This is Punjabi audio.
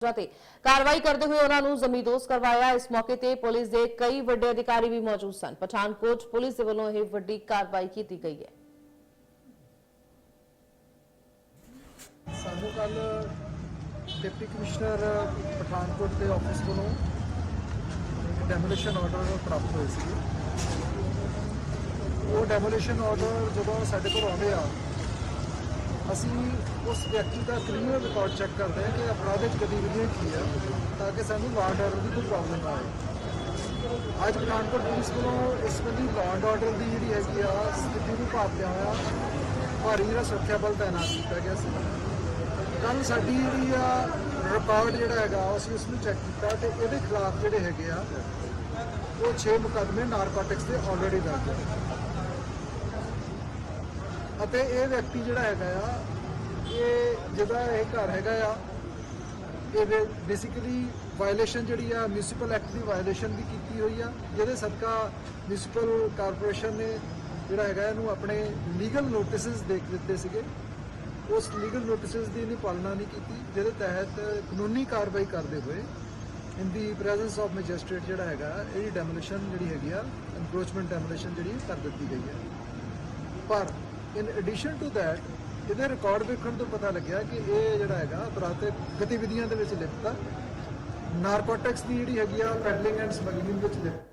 ਤੇ। ਕਾਰਵਾਈ ਕਰਦੇ ਹੋਏ ਉਹਨਾਂ ਨੂੰ ਜ਼ਮੀਂਦੋਜ਼ ਕਰਵਾਇਆ। ਇਸ ਮੌਕੇ ਤੇ ਪੁਲਿਸ ਦੇ ਕਈ ਵੱਡੇ ਅਧਿਕਾਰੀ ਵੀ ਮੌਜੂਦ ਸਨ। ਪਠਾਨਕੋਟ ਪੁਲਿਸ ਦੇ ਵੱਲੋਂ ਇਹ ਵੱਡੀ ਕਾਰਵਾਈ ਕੀਤੀ ਗਈ ਹੈ। ਸਾਨੂੰ ਕੱਲ ਡਿਪਟੀ ਕਮਿਸ਼ਨਰ ਪਠਾਨਕੋਟ ਦੇ ਆਫਿਸ ਵੱਲੋਂ ਡੈਮੋਲੀਸ਼ਨ ਆਰਡਰ ਪ੍ਰਾਪਤ ਹੋਏ ਸੀ। ਉਹ ਡੈਮੋਲੀਸ਼ਨ ਆਰਡਰ ਜਦੋਂ ਸਾਡੇ ਕੋਲ ਆਉਂਦੇ ਆ ਅਸੀਂ ਉਸ ਵਿਅਕਤੀ ਦਾ ਕ੍ਰਿਮੀਨਲ ਰਿਕਾਰਡ ਚੈੱਕ ਕਰਦੇ ਹਾਂ ਕਿ ਅਪਰਾਧਿਕ ਗਤੀਵਿਧੀਆਂ ਕੀ ਹੈ ਤਾਂ ਕਿ ਸਾਨੂੰ ਲਾਅ ਐਂਡ ਆਰਡਰ ਦੀ ਕੋਈ ਪ੍ਰੋਬਲਮ ਨਾ ਆਏ। ਅੱਜ ਪਠਾਨਕੋਟ ਪੁਲਿਸ ਵੱਲੋਂ ਇਸ ਸੰਬੰਧੀ ਲਾਅ ਐਂਡ ਆਰਡਰ ਦੀ ਜਿਹੜੀ ਹੈਗੀ ਆ, ਸਥਿਤੀ ਨੂੰ ਭਾਪਦਿਆਂ ਹੋਇਆ, ਭਾਰੀ ਜਿਹੜਾ ਸੁਰੱਖਿਆ ਬਲ ਤਾਇਨਾਤ ਕੀਤਾ ਗਿਆ ਸੀ। ਕੱਲ ਸਾਡੀ ਜਿਹੜੀ ਆ ਰਿਕਾਰਡ ਜਿਹੜਾ ਹੈਗਾ, ਅਸੀਂ ਉਸ ਨੂੰ ਚੈੱਕ ਕੀਤਾ ਤੇ ਇਹਦੇ ਖਿਲਾਫ ਜਿਹੜੇ ਹੈਗੇ ਆ, ਉਹ 6 ਮੁਕੱਦਮੇ ਨਾਰਕੋਟਿਕਸ ਦੇ ਆਲਰੇਡੀ ਦਰਜ ਹੈ ਅਤੇ ਇਹ ਵਿਅਕਤੀ ਜਿਹੜਾ ਹੈਗਾ ਆ, ਇਹ ਜਿਹਦਾ ਇਹ ਘਰ ਹੈਗਾ ਆ ਇਹ ਬੇਸਿਕਲੀ ਵਾਇਲੇਸ਼ਨ ਜਿਹੜੀ ਆ ਮਿਊਨਿਸਪਲ ਐਕਟ ਦੀ ਵਾਇਲੇਸ਼ਨ ਵੀ ਕੀਤੀ ਹੋਈ ਆ, ਜਿਹਦੇ ਸਦਕਾ ਮਿਊਨਿਸਪਲ ਕਾਰਪੋਰੇਸ਼ਨ ਨੇ ਜਿਹੜਾ ਹੈਗਾ ਇਹਨੂੰ ਆਪਣੇ ਲੀਗਲ ਨੋਟਿਸਸ ਦੇਖ ਦਿੱਤੇ ਸੀਗੇ। ਉਸ ਲੀਗਲ ਨੋਟਿਸਸ ਦੀ ਇਹਨੇ ਪਾਲਣਾ ਨਹੀਂ ਕੀਤੀ, ਜਿਹਦੇ ਤਹਿਤ ਕਾਨੂੰਨੀ ਕਾਰਵਾਈ ਕਰਦੇ ਹੋਏ in the presence of magistrate ਜਿਹੜਾ ਹੈਗਾ, ਇਹਦੀ ਡੈਮੋਲੀਸ਼ਨ ਜਿਹੜੀ ਹੈਗੀ ਆ ਐਨਕਰੋਚਮੈਂਟ ਡੈਮੋਲੀਸ਼ਨ ਜਿਹੜੀ ਕਰ ਦਿੱਤੀ ਗਈ ਹੈ ਪਰ ਇਨ ਐਡੀਸ਼ਨ ਟੂ ਥੈਟ ਇਹਦੇ ਰਿਕਾਰਡ ਵੇਖਣ ਤੋਂ ਪਤਾ ਲੱਗਿਆ ਕਿ ਇਹ ਜਿਹੜਾ ਹੈਗਾ ਅਪਰਾਧਿਕ ਗਤੀਵਿਧੀਆਂ ਦੇ ਵਿੱਚ ਲਿਪਤ। ਆ ਨਾਰਕੋਟਿਕਸ ਦੀ ਜਿਹੜੀ ਹੈਗੀ ਆ ਪੈਡਲਿੰਗ ਐਂਡ ਸਮਗਲਿੰਗ ਵਿੱਚ ਲਿਪਤ